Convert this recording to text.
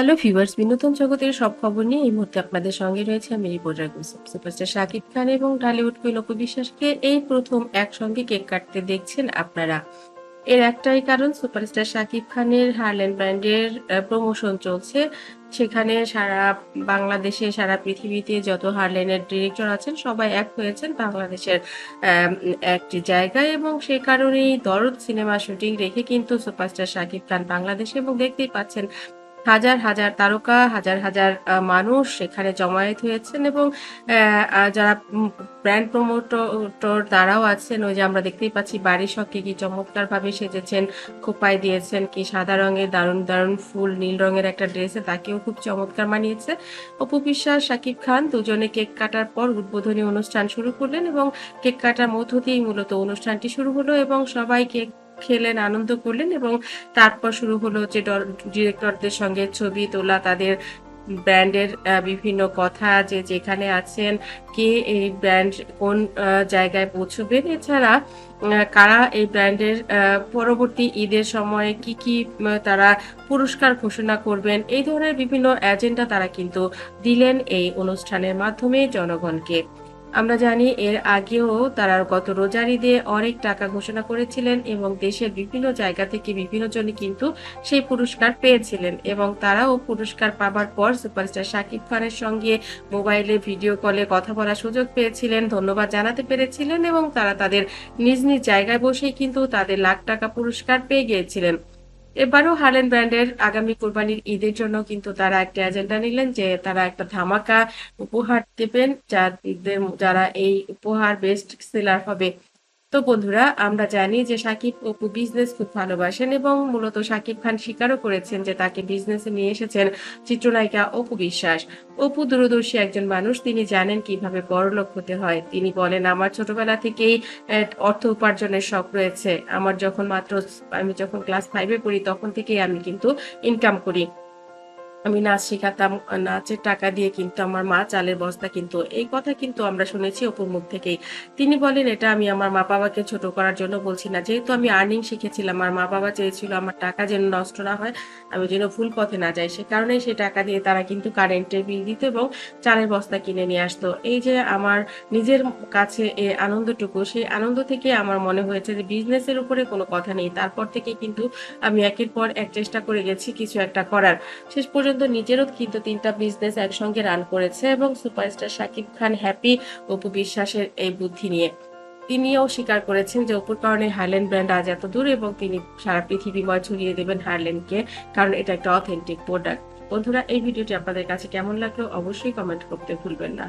Hello viewers বিনোদন জগতের সব খবর নিয়ে এই মুহূর্তে আপনাদের সঙ্গে রয়েছে আমি রিপোর্টার গুলসুম সুপারস্টার শাকিব খান এবং কুইন অপু বিশ্বাসকে এই প্রথম একসঙ্গে কেক কাটতে দেখছেন আপনারা। এর একটাই কারণ সুপারস্টার শাকিব খানের হারলেন ব্র্যান্ডের প্রমোশন চলছে। সেখানে সারা বাংলাদেশে, সারা পৃথিবীতে যত হারলেনের ডিরেক্টর আছেন, সবাই এক হয়েছেন বাংলাদেশের একটি জায়গায় এবং সে কারণেই দরদ সিনেমা শুটিং রেখে কিন্তু সুপারস্টার শাকিব খান বাংলাদেশে এবং দেখতেই পাচ্ছেন হাজার হাজার তারকা, হাজার হাজার মানুষ সেখানে জমায়েত হয়েছেন এবং যারা ব্র্যান্ড প্রমোটর তারাও আছেন। ওই যে আমরা দেখতেই পাচ্ছি বাড়ির শখকে কি চমৎকার ভাবে সেজেছেন, খোপায় দিয়েছেন কি সাদা রঙের, দারুণ দারুণ ফুল, নীল রঙের একটা ড্রেসে, তাকেও খুব চমৎকার মানিয়েছে। অপু বিশ্বাস শাকিব খান দুজনে কেক কাটার পর উদ্বোধনী অনুষ্ঠান শুরু করলেন এবং কেক কাটার মধ্য দিয়েই মূলত অনুষ্ঠানটি শুরু হলো এবং সবাই কেক খেলেন, আনন্দ করলেন এবং তারপর শুরু হলো যে ডিরেক্টরদের সঙ্গে ছবি তোলা, তাদের ব্র্যান্ডের বিভিন্ন কথা যে যেখানে আছেন, কে এই ব্র্যান্ড কোন জায়গায় পৌঁছবেন। এছাড়া কারা এই ব্র্যান্ডের পরবর্তী ঈদের সময়ে কি কি তারা পুরস্কার ঘোষণা করবেন, এই ধরনের বিভিন্ন এজেন্ডা তারা কিন্তু দিলেন এই অনুষ্ঠানের মাধ্যমে জনগণকে। আমরা জানি এর আগেও তারা গত রোজার ঈদে অনেক টাকা ঘোষণা করেছিলেন এবং দেশের বিভিন্ন জায়গা থেকে বিভিন্ন জনে কিন্তু সেই পুরস্কার পেয়েছিলেন এবং তারাও পুরস্কার পাবার পর সুপারস্টার শাকিব খানের সঙ্গে মোবাইলে ভিডিও কলে কথা বলার সুযোগ পেয়েছিলেন, ধন্যবাদ জানাতে পেরেছিলেন এবং তারা তাদের নিজ নিজ জায়গায় বসেই কিন্তু তাদের লাখ টাকা পুরস্কার পেয়ে গিয়েছিলেন। এবারও হারলেন ব্র্যান্ডের আগামী কোরবানির ঈদের জন্য কিন্তু তারা একটা এজেন্ডা নিলেন যে তারা একটা ধামাকা উপহার দেবেন যাদের যারা এই উপহার বেস্ট সেলার হবে তো বন্ধুরা, আমরা জানি যে সাকিব অপু বিজনেস খুব ভালোবাসেন এবং মূলত সাকিব খান স্বীকারও করেছেন যে তাকে বিজনেসে নিয়ে এসেছেন চিত্রনায়িকা অপু বিশ্বাস। অপু দূরদর্শী একজন মানুষ, তিনি জানেন কীভাবে বড়লোক হতে হয়। তিনি বলেন, আমার ছোটবেলা থেকেই অর্থ উপার্জনের শখ রয়েছে। আমার যখন মাত্র, আমি যখন ক্লাস ফাইভে পড়ি, তখন থেকেই আমি কিন্তু ইনকাম করি। আমি নাচ শেখাতাম নাচের টাকা দিয়ে কিন্তু আমার মা চালের বস্তা কিন্তু। এই কথা কিন্তু আমরা শুনেছি অপুর মুখ থেকেই। তিনি বলেন, এটা আমি আমার মা বাবাকে ছোট করার জন্য বলছি না। যেহেতু আমি আর্নিং শিখেছিলাম আমার মা বাবা চেয়েছিল আমার টাকা যেন নষ্ট না হয়, আমি যেন ভুল পথে না যাই। সে কারণে সে টাকা দিয়ে তারা কিন্তু কারেন্টের বিল দিত এবং চালের বস্তা কিনে নিয়ে আসতো। এই যে আমার নিজের কাছে এই আনন্দটুকু, সেই আনন্দ থেকে আমার মনে হয়েছে যে বিজনেসের উপরে কোনো কথা নেই। তারপর থেকে কিন্তু আমি একের পর এক চেষ্টা করে গেছি কিছু একটা করার। শেষ পর্যন্ত নিজেরও কিন্তু তিনটা বিজনেস একসঙ্গে রান করেছে এবং সুপারস্টার শাকিব খান হ্যাপি অপু বিশ্বাসের এই বুদ্ধি নিয়ে। তিনিও স্বীকার করেছেন যে অপুর কারণে হারলেন ব্র্যান্ড আজ এত দূর এবং তিনি সারা পৃথিবীময় ছড়িয়ে দেবেন হারলেনকে কারণ এটা একটা অথেন্টিক প্রোডাক্ট বন্ধুরা, এই ভিডিওটি আপনাদের কাছে কেমন লাগল অবশ্যই কমেন্ট করতে ভুলবেন না।